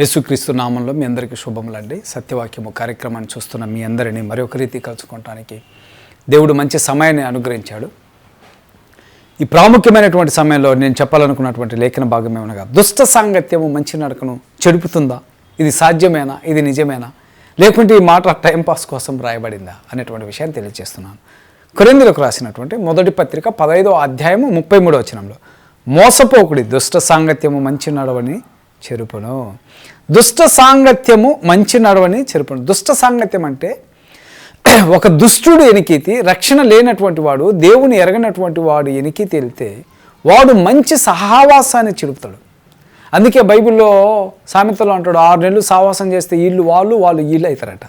యేసుక్రీస్తు నామంలో మీ అందరికీ శుభములండి. సత్యవాక్యము కార్యక్రమాన్ని చూస్తున్న మీ అందరినీ మరొక రీతి కలుసుకోవటానికి దేవుడు మంచి సమయాన్ని అనుగ్రహించాడు. ఈ ప్రాముఖ్యమైనటువంటి సమయంలో నేను చెప్పాలనుకున్నటువంటి లేఖన భాగం ఏమనగా దుష్ట సాంగత్యము మంచి నడకను చెడుపుతుందా? ఇది సాధ్యమేనా? ఇది నిజమేనా? లేకుంటే ఈ మాట టైంపాస్ కోసం రాయబడిందా? అనేటువంటి విషయాన్ని తెలియజేస్తున్నాను. కొరిందులకు రాసినటువంటి మొదటి పత్రిక పదహైదో అధ్యాయము ముప్పై మూడో వచనంలో మోసపోకుడి దుష్ట సాంగత్యము మంచి నడవని చెరుపును. దుష్ట సాంగత్యము మంచి నడవని చెరుపును. దుష్ట సాంగత్యం అంటే ఒక దుష్టుడు ఎనికితి రక్షణ లేనటువంటి వాడు దేవుని ఎరగనటువంటి వాడు ఎనికి తెలితే వాడు మంచి సహవాసాన్ని చెరుపుతాడు. అందుకే బైబిల్లో సామెతలో అంటాడు ఆరు నెలలు సహవాసం చేస్తే వీళ్ళు వాళ్ళు వాళ్ళు వీళ్ళు అవుతారట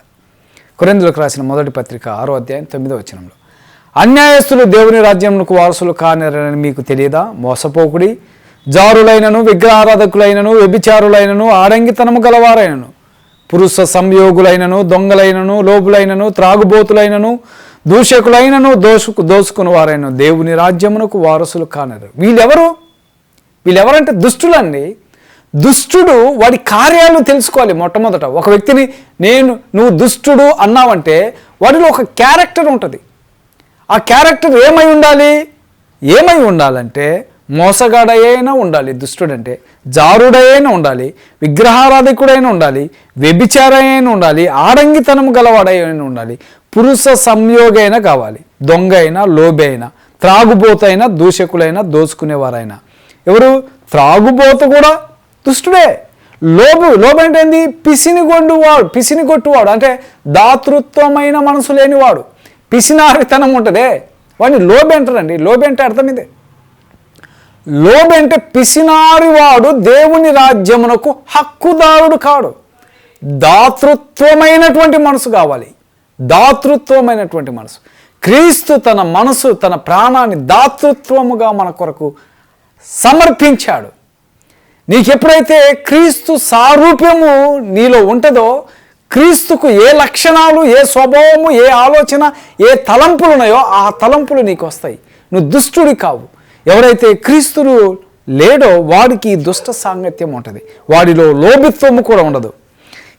కురేందులకు రాసిన మొదటి పత్రిక ఆరో అధ్యాయం తొమ్మిదో వచనంలో అన్యాయస్తులు దేవుని రాజ్యమునకు వారసులు కానిరని మీకు తెలియదా? మోసపోకుడి జారులైనను విగ్రహారాధకులైనను వ్యభిచారులైనను ఆడంగితనము గలవారైనను. పురుష సంయోగులైనను దొంగలైనను లోబులైనను త్రాగుబోతులైనను దూషకులైనను దోషుకు దోసుకుని వారైన దేవుని రాజ్యమునకు వారసులు కానరు. వీళ్ళెవరు? వీళ్ళెవరంటే దుష్టులండి. దుష్టుడు వాడి కార్యాలు తెలుసుకోవాలి మొట్టమొదట. ఒక వ్యక్తిని నేను నువ్వు దుష్టుడు అన్నావంటే వాడిలో ఒక క్యారెక్టర్ ఉంటుంది. ఆ క్యారెక్టర్ ఏమై ఉండాలి? ఏమై ఉండాలంటే మోసగాడైనా ఉండాలి దుష్టుడంటే. జారుడైనా ఉండాలి విగ్రహారాధికుడైనా ఉండాలి వ్యభిచారైనా ఉండాలి ఆడంగితనం గలవాడైనా ఉండాలి పురుష సంయోగైనా కావాలి దొంగ అయినా లోబి అయినా త్రాగుబోతైనా దూషకులైనా దోచుకునేవారైనా. ఎవరు? త్రాగుబోత కూడా దుష్టుడే. లోబు లోబు అంటే ఏంది? పిసినిగొండువాడు పిసినిగొట్టువాడు పిసిని అంటే దాతృత్వమైన మనసు లేనివాడు. పిసినారితనం ఉంటుందే. వాడిని లోబి అంటారండి. లోబి అంటే అర్థం ఇదే. లోబి అంటే పిసినారివాడు దేవుని రాజ్యమునకు హక్కుదారుడు కాడు. దాతృత్వమైనటువంటి మనసు కావాలి. దాతృత్వమైనటువంటి మనసు. క్రీస్తు తన మనసు తన ప్రాణాన్ని దాతృత్వముగా మన కొరకు సమర్పించాడు. నీకెప్పుడైతే క్రీస్తు సారూప్యము నీలో ఉంటుందో క్రీస్తుకు ఏ లక్షణాలు ఏ స్వభావము ఏ ఆలోచన ఏ తలంపులు ఉన్నాయో ఆ తలంపులు నీకు వస్తాయి నువ్వు దుష్టుడి కావు. ఎవరైతే క్రీస్తులు లేడో వాడికి దుష్ట సాంగత్యం ఉంటుంది. వాడిలో లోభిత్వము కూడా ఉండదు.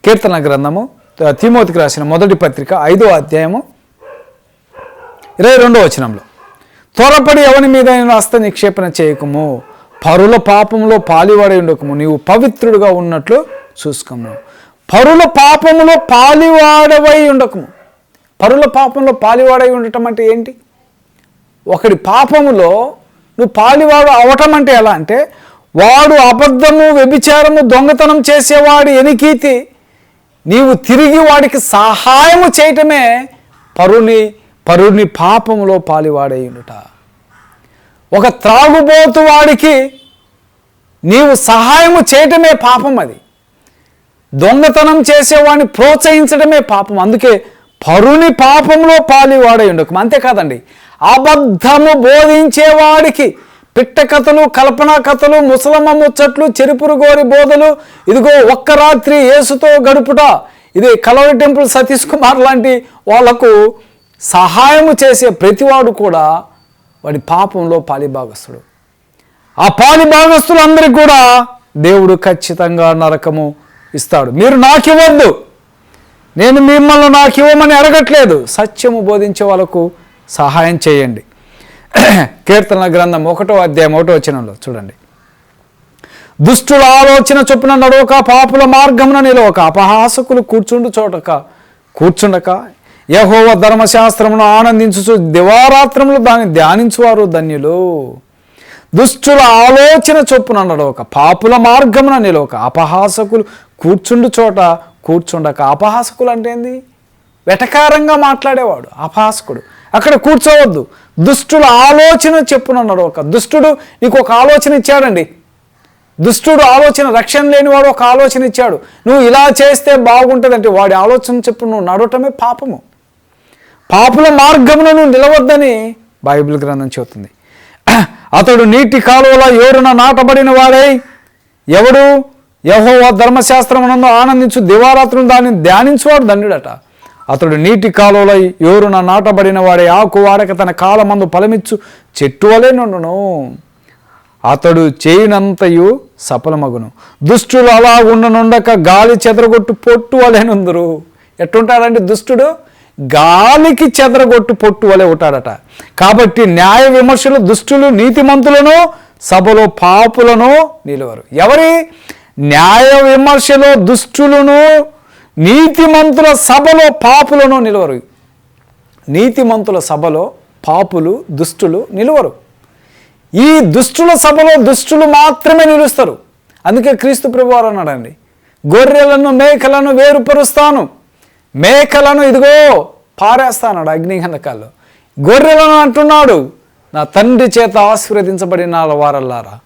కీర్తన గ్రంథము తిమోతికి రాసిన మొదటి పత్రిక ఐదో అధ్యాయము ఇరవై రెండో వచనంలో. త్వరపడి ఎవని మీద హస్త నిక్షేపణ చేయకము. పరుల పాపంలో పాలివాడై ఉండకము. నీవు పవిత్రుడుగా ఉన్నట్లు చూసుకోము. పరుల పాపములో పాలివాడవై ఉండకము. పరుల పాపంలో పాలివాడై ఉండటం అంటే ఏంటి? ఒకడి పాపములో నువ్వు పాలివాడు అవటం అంటే ఎలా అంటే వాడు అబద్ధము వ్యభిచారము దొంగతనం చేసేవాడు ఎనికీతి నీవు తిరిగి వాడికి సహాయము చేయటమే పరుని పరుని పాపములో పాలివాడయ్యుట ఒక త్రాగుబోతు వాడికి నీవు సహాయము చేయటమే పాపం అది. దొంగతనం చేసేవాడిని ప్రోత్సహించడమే పాపం. అందుకే పరుని పాపంలో పాలివాడై ఉండకు అంతేకాదండి అబద్ధము బోధించేవాడికి పిట్ట కథలు కల్పనా కథలు ముసలమ్మ ముచ్చట్లు చెరుపురు గోరి బోధలు. ఇదిగో ఒక్క రాత్రి యేసుతో గడుపుట. ఇది కలవరి టెంపుల్ సతీష్ కుమార్ లాంటి వాళ్ళకు సహాయము చేసే ప్రతివాడు కూడా వాడి పాపంలో పాలిభాగస్తుడు ఆ పాలిభాగస్తులందరికీ కూడా దేవుడు ఖచ్చితంగా నరకము ఇస్తాడు. మీరు నాకు ఇవ్వద్దు నేను మిమ్మల్ని నాకు ఇవ్వమని అడగట్లేదు. సత్యము బోధించే వాళ్ళకు సహాయం చేయండి. కీర్తన గ్రంథం ఒకటో అధ్యాయం ఒకటో వచనంలో చూడండి. దుష్టుల ఆలోచన చొప్పున నడవక పాపుల మార్గమున నిలవక అపహాసకులు కూర్చుండు చోటక కూర్చుండక యహోవ ధర్మశాస్త్రమును ఆనందించు దివారాత్రములు దాన్ని ధ్యానించువారు ధన్యులు. దుష్టుల ఆలోచన చొప్పున నడవక పాపుల మార్గమున నిలవక అపహాసకులు కూర్చుండు చోట కూర్చుండక. అపహాసకులు అంటే ఏంది? వెటకారంగా మాట్లాడేవాడు అపహాసకుడు. అక్కడ కూర్చోవద్దు. దుష్టుల ఆలోచన చెప్పున నడవక దుష్టుడు నీకు ఒక ఆలోచన ఇచ్చాడండి. దుష్టుడు ఆలోచన రక్షణ లేనివాడు ఒక ఆలోచన ఇచ్చాడు. నువ్వు ఇలా చేస్తే బాగుంటుందంటే వాడి ఆలోచన చెప్పు నువ్వు నడవటమే పాపము. పాపుల మార్గమును నువ్వు నిలవద్దని బైబిల్ గ్రంథం చెబుతుంది. అతడు నీటి కాలువల ఏరున నాటబడిన వాడై ఎవడు యహో ధర్మశాస్త్రమునందు ఆనందించు దివారాత్రులు దాన్ని ధ్యానించువాడు దండుడట. అతడు నీటి కాలువలై ఎవరున నాటబడిన వాడే ఆకు వాడక తన కాలమందు ఫలమిచ్చు చెట్టు వలె నుండును. అతడు చేయునంతయు సఫలమగును. దుష్టులు అలా ఉండనుండక గాలి చెదరగొట్టు పొట్టు వలెనుందురు ఎట్టుంటాడంటే దుష్టుడు? గాలికి చెదరగొట్టు పొట్టు వలె ఉంటాడట. కాబట్టి న్యాయ విమర్శలు దుష్టులు నీతిమంతులను సభలో పాపులను నిలువరు. ఎవరి? న్యాయ విమర్శలో దుష్టులను నీతిమంతుల సభలో పాపులను నిలువరు. నీతిమంతుల సభలో పాపులు దుష్టులు నిలువరు. ఈ దుష్టుల సభలో దుష్టులు మాత్రమే నిలుస్తారు. అందుకే క్రీస్తు ప్రభువారు అన్నాడండి గొర్రెలను మేకలను వేరుపరుస్తాను. మేకలను ఇదిగో పారేస్తానాడు అగ్నిగంధకాల్లో. గొర్రెలను అంటున్నాడు నా తండ్రి చేత ఆశీర్వదించబడిన వారల్లారా.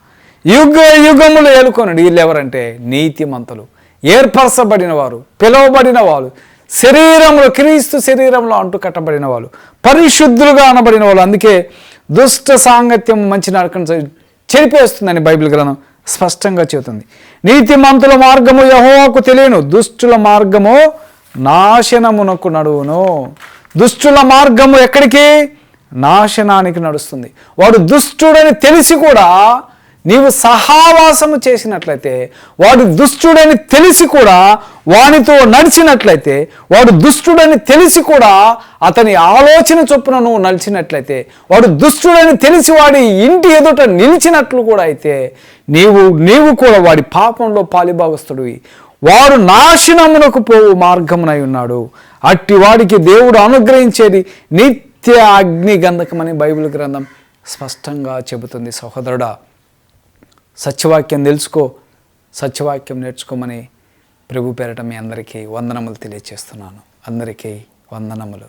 యుగ యుగములు ఏలుకొనడు వీళ్ళు ఎవరంటే నీతిమంతులు. ఏర్పరచబడిన వారు పిలువబడిన వారు శరీరంలో క్రీస్తు శరీరంలో అంటు కట్టబడిన వాళ్ళు పరిశుద్ధులుగా అనబడిన వాళ్ళు అందుకే దుష్ట సాంగత్యం మంచి నడకను చెరిపేస్తుందని బైబిల్ గ్రంథం స్పష్టంగా చెబుతుంది. నీతిమంతుల మార్గము యహోవాకు తెలియను దుష్టుల మార్గము నాశనమునకు నడువును. దుష్టుల మార్గము ఎక్కడికి? నాశనానికి నడుస్తుంది. వాడు దుష్టుడని తెలిసి కూడా నీవు సహావాసము చేసినట్లయితే వాడు దుష్టుడని తెలిసి కూడా వానితో నడిచినట్లయితే వాడు దుష్టుడని తెలిసి కూడా అతని ఆలోచన చొప్పున నువ్వు నడిచినట్లయితే వాడు దుష్టుడని తెలిసి వాడి ఇంటి ఎదుట నిలిచినట్లు కూడా అయితే నీవు నీవు కూడా వాడి పాపంలో పాలిభాగస్తుడివి వాడు నాశనమునకు పోవు మార్గమునై ఉన్నాడు. అట్టి వాడికి దేవుడు అనుగ్రహించేది నిత్య అగ్ని గంధకమని బైబిల్ గ్రంథం స్పష్టంగా చెబుతుంది సహోదరుడా. సత్యవాక్యం తెలుసుకో సత్యవాక్యం నేర్చుకోమని ప్రభు పేరట మీ అందరికీ వందనములు తెలియచేస్తున్నాను. అందరికీ వందనములు.